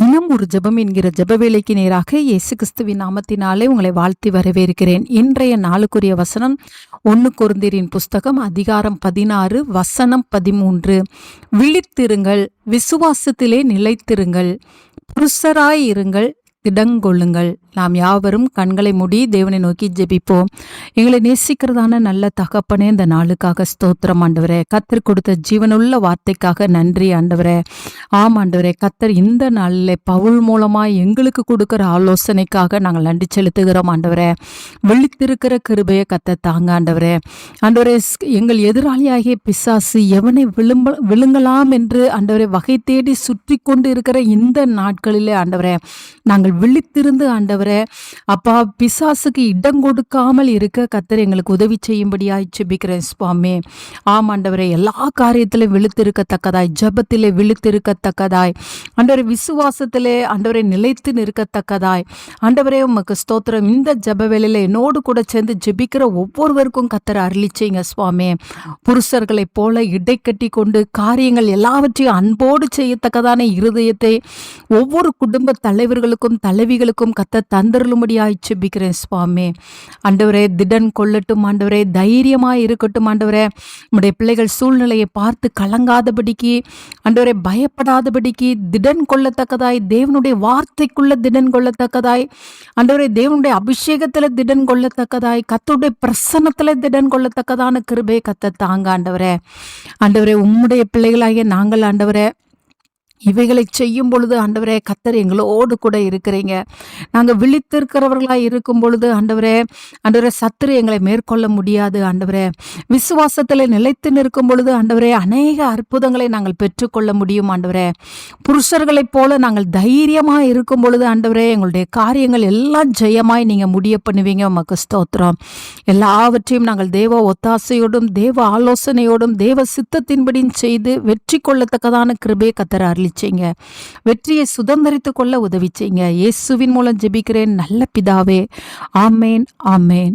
தினம் ஒரு ஜெபம் என்கிற ஜப வேலைக்கு நேராக இயேசு கிறிஸ்துவின் நாமத்தினாலே உங்களை வாழ்த்தி வரவேற்கிறேன். இன்றைய நாளுக்குரிய வசனம் ஒன்று குருந்தீரின் புஸ்தகம் அதிகாரம் பதினாறு வசனம் பதிமூன்று. விழித்திருங்கள் விசுவாசத்திலே நிலைத்திருங்கள் புருஷராயிருங்கள் இடங்கொள்ளுங்கள் திடங்கொள்ளுங்கள். நாம் யாவரும் கண்களை மூடி தேவனை நோக்கி ஜெபிப்போம். எங்களை நேசிக்கிறதான நல்ல தகப்பனே இந்த நாளுக்காக ஸ்தோத்திரம் ஆண்டவரே. கத்தர் கொடுத்த ஜீவனுள்ள வார்த்தைக்காக நன்றி ஆண்டவரே. ஆம் ஆண்டவரே கத்தர் இந்த நாளில் பவுல் மூலமாக எங்களுக்கு கொடுக்குற ஆலோசனைக்காக நாங்கள் நன்றி செலுத்துகிறோம் ஆண்டவரே. விழித்திருக்கிற கிருபையை கத்த தாங்க ஆண்டவரே. ஆண்டவரே எங்கள் எதிராளியாகிய பிசாசு எவனை விழும்ப விழுங்கலாம் என்று ஆண்டவரே வகை தேடி சுற்றி கொண்டு இருக்கிற இந்த நாட்களிலே ஆண்டவரே நாங்கள் விழித்திருந்து ஆண்டவரே அப்பா பிசாசுக்கு இடம் கொடுக்காமல் இருக்க கத்தர் எங்களுக்கு உதவி செய்யும்படியாய் ஜெபிக்கிறேன் சுவாமி. ஆம் ஆண்டவரே எல்லா காரியத்திலும் விழுத்திருக்கத்தக்கதாய் ஜபத்திலே விழுத்திருக்கத்தக்கதாய் ஆண்டவரை விசுவாசத்திலே ஆண்டவரை நிலைத்து நிற்கத்தக்கதாய் ஆண்டவரே உமக்கு ஸ்தோத்திரம். இந்த ஜப வேலையில் என்னோடு கூட சேர்ந்து ஜெபிக்கிற ஒவ்வொருவருக்கும் கத்தர் அருளிச்சிங்க சுவாமி. புருஷர்களைப் போல இடை கட்டி கொண்டு காரியங்கள் எல்லாவற்றையும் அன்போடு செய்யத்தக்கதான இருதயத்தை ஒவ்வொரு குடும்ப தலைவர்களுக்கும் தலைவிகளுக்கும் கத்த தந்தருளும்படியாய் ஜெபிக்கிறேன் சுவாமி. ஆண்டவரே திடன் கொள்ளட்டும் ஆண்டவரே தைரியமாக இருக்கட்டும் ஆண்டவரே. நம்முடைய பிள்ளைகள் சூழ்நிலையை பார்த்து கலங்காதபடிக்கு ஆண்டவரே பயப்படாதபடிக்கு திடன் கொள்ளத்தக்கதாய் தேவனுடைய வார்த்தைக்குள்ள திடன் கொள்ளத்தக்கதாய் ஆண்டவரே தேவனுடைய அபிஷேகத்துல திடன் கொள்ளத்தக்கதாய் கத்தருடைய பிரசன்னத்துல திடன் கொள்ளத்தக்கதான கிருபை கத்த தாங்க ஆண்டவரே. ஆண்டவரே உம்முடைய பிள்ளைகளாகிய நாங்கள் ஆண்டவரே இவைகளை செய்யும் பொழுது ஆண்டவரே கத்தர் எங்களோடு கூட இருக்கிறீங்க. நாங்கள் விழித்திருக்கிறவர்களாக இருக்கும் பொழுது ஆண்டவரே ஆண்டவரே சத்துரு எங்களை மேற்கொள்ள முடியாது ஆண்டவரே. விசுவாசத்தில் நிலைத்து நிற்கும் பொழுது ஆண்டவரே அநேக அற்புதங்களை நாங்கள் பெற்றுக்கொள்ள முடியும் ஆண்டவரே. புருஷர்களைப் போல நாங்கள் தைரியமாக இருக்கும் பொழுது ஆண்டவரே எங்களுடைய காரியங்கள் எல்லாம் ஜெயமாய் நீங்கள் முடிய பண்ணுவீங்க. உமக்கு ஸ்தோத்திரம். எல்லாவற்றையும் நாங்கள் தேவ ஒத்தாசையோடும் தேவ ஆலோசனையோடும் தேவ சித்தத்தின்படியும் செய்து வெற்றி கொள்ளத்தக்கதான கிருபே கத்தர் அருளி அருளிச்சிங்க வெற்றியை சுதந்திரித்து கொள்ள உதவிச்சீங்க. இயேசுவின் மூலம் ஜெபிக்கிறேன். நல்ல பிதாவே. ஆமேன் ஆமேன்.